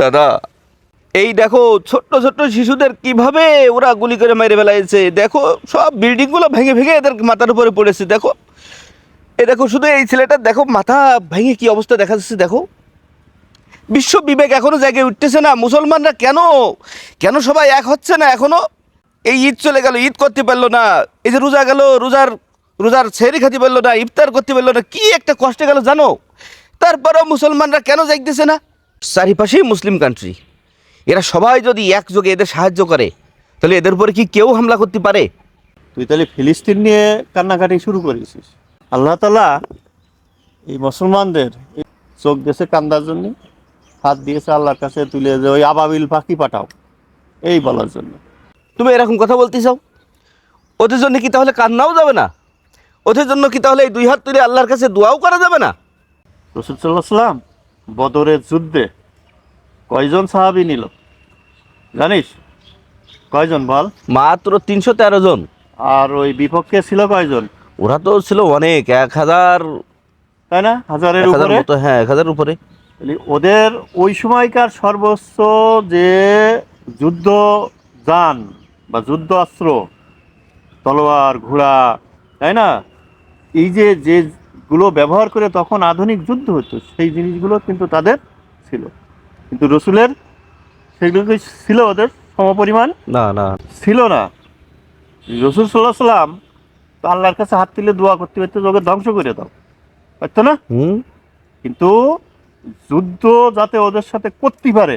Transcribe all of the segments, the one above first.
দাদা, এই দেখো ছোট্ট ছোট্ট শিশুদের কীভাবে ওরা গুলি করে মেরে ফেলাইছে। দেখো, সব বিল্ডিংগুলো ভেঙে ভেঙে এদের মাথার উপরে পড়েছে, দেখো। এ দেখো, শুধু এই ছেলেটার দেখো, মাথা ভেঙে কি অবস্থা দেখা যাচ্ছে, দেখো। বিশ্ব বিবেক এখনও জায়গায় উঠতেছে না, মুসলমানরা কেন? কেন সবাই এক হচ্ছে না এখনও? এই ঈদ চলে গেল, ঈদ করতে পারল না, এই যে রোজা গেল, রোজার রোজার ছেড়ে খেতে পারল না, ইফতার করতে পারল না, কি একটা কষ্টে গেল জানো? তারপরেও মুসলমানরা কেন যাইতেছে না? চারিপাশেই মুসলিম কান্ট্রি এরা সবাই যদি একযোগে এদের সাহায্য করে, তাহলে এদের উপরে কি কেউ হামলা করতে পারে? তুই তাহলে ফিলিস্তিন নিয়ে কান্নাকাটি শুরু করেছিস। আল্লাহ তালা এই মুসলমানদের চোখ দেশে কান্দার জন্য হাত দিয়েছে আল্লাহর কাছে তুলে যে ওই আবাবিল পাখি পাঠাও এই বলার জন্য। তুমি এরকম কথা বলতে চাও ওদের জন্য কি তাহলে কান্নাও যাবে না? ওদের জন্য কি তাহলে এই দুই হাত তুলে আল্লাহর কাছে দোয়াও করা যাবে না? রসুল সাল্লাহ সাল্লাম বদরের যুদ্ধে কয়জন সাহাবি নিল? জানিস? কয়জন বল? মাত্র তিনশো তেরো জন। আর ওই বিপক্ষে ছিল কয়জন? ওরা তো ছিল অনেক এক হাজার তাই না? হাজারের উপরে? মতো হ্যাঁ এক হাজার উপরে। ওদের ওই সময়কার সর্বোচ্চ যে যুদ্ধ যান বা যুদ্ধ অস্ত্র তলোয়ার ঘোড়া তাই না? এই যে যেগুলো ব্যবহার করে তখন আধুনিক যুদ্ধ হতো সেই জিনিসগুলো কিন্তু তাদের ছিল। কিন্তু রসুলের সেগুলো কি ছিল ওদের সমপরিমাণ? না না। ছিল না। রসুল সাল্লাহ সাল্লাম তো আল্লাহর কাছে হাত তুলে দোয়া করতে পারতো তোকে ধ্বংস করে দাও। পারতো না? কিন্তু যুদ্ধ যাতে ওদের সাথে করতে পারে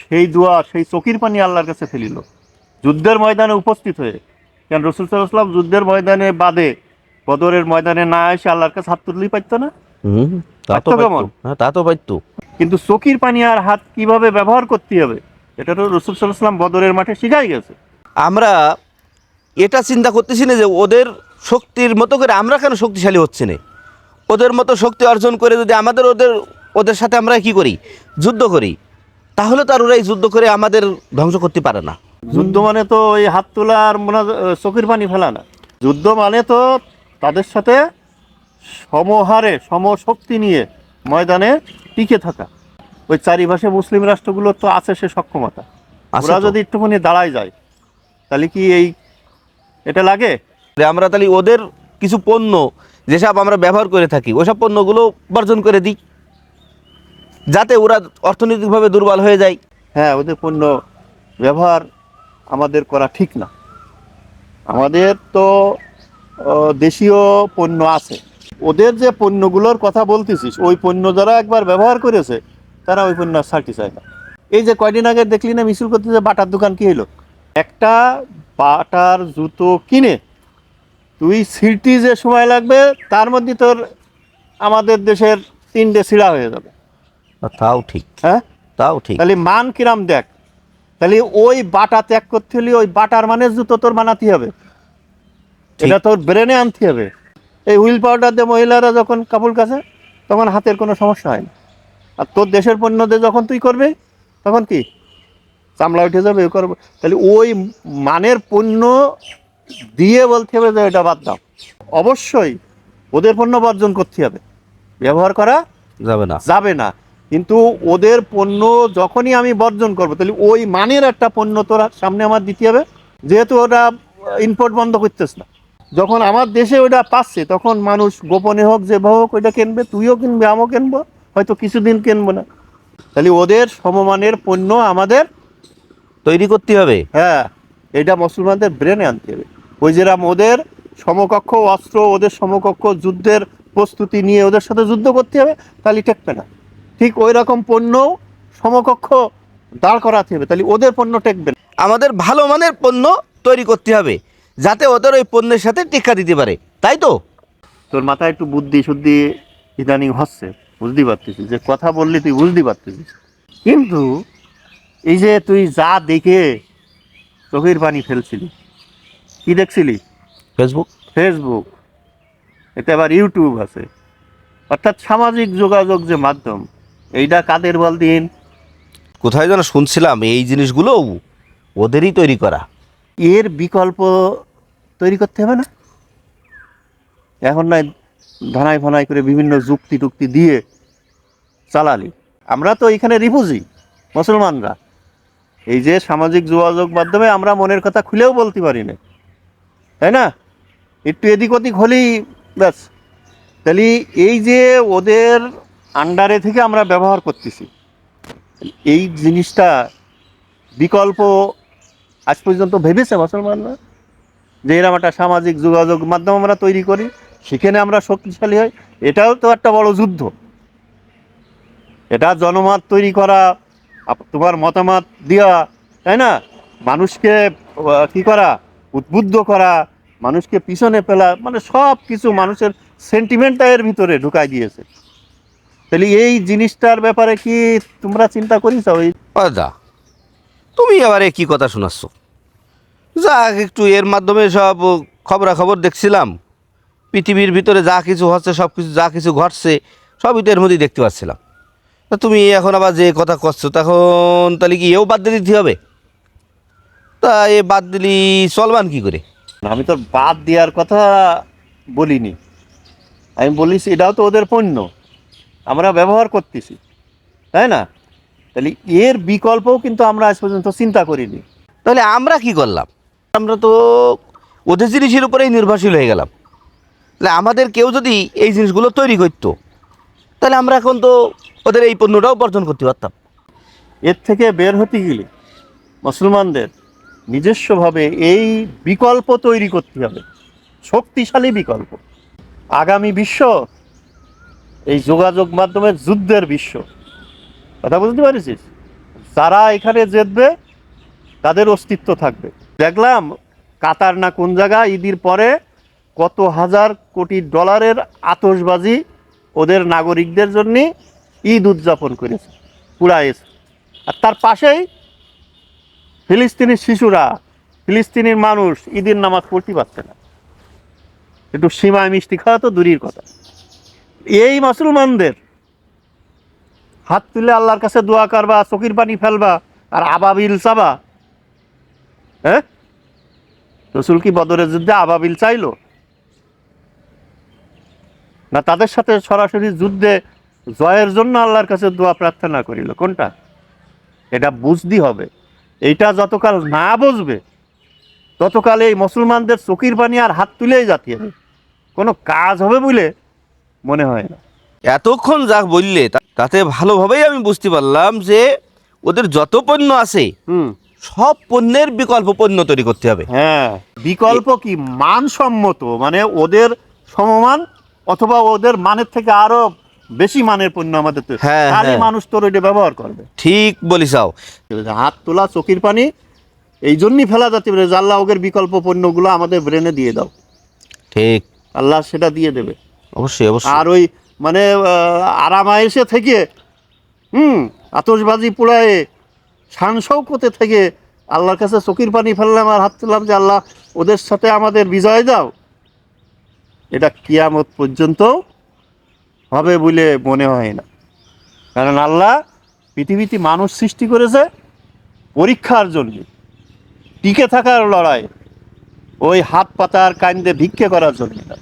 সেই দোয়া সেই চকির পানি আল্লাহর কাছে ফেলিল। যুদ্ধের ময়দানে উপস্থিত হয়ে কেন রসুল সাল্লাম যুদ্ধের ময়দানে বাদে বদরের ময়দানে না এসে আল্লাহর কাছে হাত তুললেই পারতো না? তা তো পারতো হ্যাঁ তা তো পারতো। কিন্তু চকির পানি আর হাত কীভাবে ব্যবহার করতে হবে এটা তো রসুল সাল্লাম বদরের মাঠে শিখাই গেছে। আমরা এটা চিন্তা করতেছি না যে ওদের শক্তির মতো করে আমরা কেন শক্তিশালী হচ্ছে না? ওদের মতো শক্তি অর্জন করে যদি আমাদের ওদের ওদের সাথে আমরা কি করি? যুদ্ধ করি। তাহলে তো আর ওরা যুদ্ধ করে আমাদের ধ্বংস করতে পারে না। যুদ্ধ মানে তো ওই হাত তোলা আর মোনা চকির পানি ফেলা না। যুদ্ধ মানে তো তাদের সাথে সমহারে সমশক্তি নিয়ে ময়দানে টিকে থাকা। ওই চারিপাশে মুসলিম রাষ্ট্রগুলোর তো আছে সে সক্ষমতা। ওরা যদি একটুখানি দাঁড়ায় যায় তাহলে কি এই এটা লাগে? যে আমরা তাহলে ওদের কিছু পণ্য যেসব আমরা ব্যবহার করে থাকি ওসব পণ্যগুলো বর্জন করে দিই। যাতে ওরা অর্থনৈতিকভাবে দুর্বল হয়ে যায়। হ্যাঁ ওদের পণ্য ব্যবহার আমাদের করা ঠিক না। আমাদের তো দেশীয় পণ্য আছে। ওদের যে পণ্যগুলোর কথা বলতেছিস ওই পণ্য যারা একবার ব্যবহার করেছে তারা ওই পণ্য ছাড়তে চায় না। এই যে কয়দিন আগে দেখলি না মিছিল করতেছে বাটার দোকান কি হলো একটা বাটার জুতো কিনে তুই সিটি যে সময় লাগবে তার মধ্যে তোর আমাদের দেশের তিনটে ছিঁড়া হয়ে যাবে। তাও ঠিক। হ্যাঁ? তাও ঠিক। তাহলে মান কিরাম দেখ। তাহলে ওই বাটা ত্যাগ করতে হলে ওই বাটার মানে জুতো তোর বানাতে হবে। এটা তোর ব্রেনে আনতে হবে। এই হুইল পাউডার দিয়ে মহিলারা যখন কাপড় কাছে তখন হাতের কোনো সমস্যা হয় না। আর তোর দেশের পণ্য দিয়ে যখন তুই করবে তখন কি? চামড়া উঠে যাবে এ করবে। তাহলে ওই মানের পণ্য দিয়ে বলতে হবে যে এটা বাদ দাও। অবশ্যই ওদের পণ্য বর্জন করতে হবে। ব্যবহার করা যাবে না। যাবে না। কিন্তু ওদের পণ্য যখনই আমি বর্জন করব তাহলে ওই মানের একটা পণ্য তোরা সামনে আমার দিতে হবে যেহেতু ওটা ইম্পোর্ট বন্ধ করতেছ না। যখন আমার দেশে ওটা পাচ্ছে তখন মানুষ গোপনে হোক যে হোক ওইটা কিনবে তুইও কিনবে আমিও কিনবো হয়তো কিছুদিন কিনবো না। তাহলে ওদের সমমানের পণ্য আমাদের তৈরি করতে হবে। হ্যাঁ এটা মুসলমানদের ব্রেনে আনতে হবে। ওই যেরাম ওদের সমকক্ষ অস্ত্র ওদের সমকক্ষ যুদ্ধের প্রস্তুতি নিয়ে ওদের সাথে যুদ্ধ করতে হবে তাহলে টেকবে না। ঠিক ওই রকম পণ্য সমকক্ষ দাঁড় করাতে হবে তাহলে ওদের পণ্য টেকবে না। আমাদের ভালো মানের পণ্য তৈরি করতে হবে যাতে ওদের ওই পণ্যের সাথে টিক্কা দিতে পারে। তাই তো? তোর মাথায় একটু বুদ্ধি শুদ্ধি ইদানিং হচ্ছে বুঝতে পারতেছিস যে কথা বললি তুই বুঝতে পারতেছিস। কিন্তু এই যে তুই যা দেখে চোখের পানি ফেলছিলি কি দেখছিলি? ফেসবুক ফেসবুক এতে আবার ইউটিউব আছে। অর্থাৎ সামাজিক যোগাযোগ যে মাধ্যম এইটা কাদের বল দিন? কোথায় যেন শুনছিলাম এই জিনিসগুলো ওদেরই তৈরি করা। এর বিকল্প তৈরি করতে হবে না? এখন নয় ধানাই ফানাই করে বিভিন্ন যুক্তি টুক্তি দিয়ে চালালি। আমরা তো এখানে রিফুজি মুসলমানরা। এই যে সামাজিক যোগাযোগ মাধ্যমে আমরা মনের কথা খুলেও বলতে পারি না। তাই না? একটু এদিক ওদিক হলেই ব্যাস। তাহলে এই যে ওদের আন্ডারে থেকে আমরা ব্যবহার করতেছি, এই জিনিসটা বিকল্প আজ পর্যন্ত ভেবেছে মুসলমানরা? যে এরকম একটা সামাজিক যোগাযোগ মাধ্যম আমরা তৈরি করি, সেখানে আমরা শক্তিশালী হই, এটাও তো একটা বড় যুদ্ধ। এটা জনমত তৈরি করা তোমার মতামত দেওয়া তাই না? মানুষকে কি করা? উদ্বুদ্ধ করা, মানুষকে পিছনে ফেলা মানে সব কিছু মানুষের সেন্টিমেন্টটা এর ভিতরে ঢুকাই দিয়েছে। তাহলে এই জিনিসটার ব্যাপারে কি তোমরা চিন্তা করিস ওই দা তুমি আবার কি কথা শোনাচ্ছ? যাক একটু এর মাধ্যমে সব খবরাখবর দেখছিলাম। পৃথিবীর ভিতরে যা কিছু হচ্ছে সব কিছু যা কিছু ঘটছে, সবই তো এর মধ্যেই দেখতে পাচ্ছিলাম। তা তুমি এখন আবার যে কথা করছ তখন তাহলে কি এও বাদ দিয়ে দিতে হবে? তা এ বাদ দিলি চলবান কি করে? আমি তো বাদ দেওয়ার কথা বলিনি। আমি বলিস এটাও তো ওদের পণ্য। আমরা ব্যবহার করতেছি তাই না? তাহলে এর বিকল্পও কিন্তু আমরা আজ পর্যন্ত চিন্তা করিনি। তাহলে আমরা কি করলাম? আমরা তো ওদের জিনিসের উপরেই নির্ভরশীল হয়ে গেলাম। তাহলে আমাদের কেউ যদি এই জিনিসগুলো তৈরি করতো তাহলে আমরা এখন তো ওদের এই পণ্যটাও বর্জন করতে পারতাম। এর থেকে বের হতে গেলে মুসলমানদের নিজস্বভাবে এই বিকল্প তৈরি করতে হবে, শক্তিশালী বিকল্প। আগামী বিশ্ব এই যোগাযোগ মাধ্যমের যুদ্ধের বিশ্ব। কথা বুঝতে পারিস যারা এখানে জিতবে, তাদের অস্তিত্ব থাকবে। দেখলাম কাতার না কোন জায়গা ঈদের পরে কত হাজার কোটি ডলারের আতশবাজি ওদের নাগরিকদের জন্য ঈদ উদযাপন করেছে পুরাইছে আর তার পাশেই ফিলিস্তিনি শিশুরা, ফিলিস্তিনির মানুষ ঈদের নামাজ পড়তে পারছে না। একটু সীমায় মিষ্টি খাওয়া তো দূরের কথা। এই মুসলমানদের হাত তুলে আল্লাহর কাছে দোয়া করবা, চকির পানি ফেলবা, আর আবাবিল চাবা। হ্যাঁ? রসুল কি বদরের যুদ্ধে আবাবিল চাইলো? না তাদের সাথে সরাসরি যুদ্ধে জয়ের জন্য আল্লাহর কাছে দোয়া প্রার্থনা করিল। কোনটা? এটা বুঝতে হবে। এইটা যতকাল না বুঝবে ততকাল এই মুসলমানদের চকির পানি আর হাত তুলেই যাতে কোনো কাজ হবে বলে মনে হয় না। এতক্ষণ যা বললে তাতে ভালোভাবেই আমি বুঝতে পারলাম যে ওদের যত পণ্য আছে হুম। সব পণ্যের বিকল্প পণ্য তৈরি করতে হবে। হ্যাঁ। বিকল্প কি? মানসম্মত। মানে ওদের সমমান অথবা ওদের মানের থেকে আরও বেশি মানের পণ্য আমাদের তৈরি- হ্যাঁ, তাহলে হ্যাঁ। মানুষ তোর ওইটা ব্যবহার করবে। ঠিক বলিসাও। হাত তোলা চকির পানি এই জন্যই ফেলা যাতে পারে আল্লাহ ওদের বিকল্প পণ্যগুলো আমাদের ব্রেনে দিয়ে দাও। ঠিক। আল্লাহ সেটা দিয়ে দেবে। অবশ্যই অবশ্যই। আর ওই মানে আরামায়েসে থেকে হুম আতসবাজি পোড়ায় শান শৌকতে থেকে আল্লাহর কাছে চকির পানি ফেললাম আর হাত তুললাম যে আল্লাহ ওদের সাথে আমাদের বিজয় দাও। এটা কিয়ামত পর্যন্ত হবে বলে মনে হয় না। কারণ আল্লাহ পৃথিবীতে মানুষ সৃষ্টি করেছে পরীক্ষার জন্য। টিকে থাকার লড়াই, ওই হাত পাতার কান্দে ভিক্ষে করার জন্য না।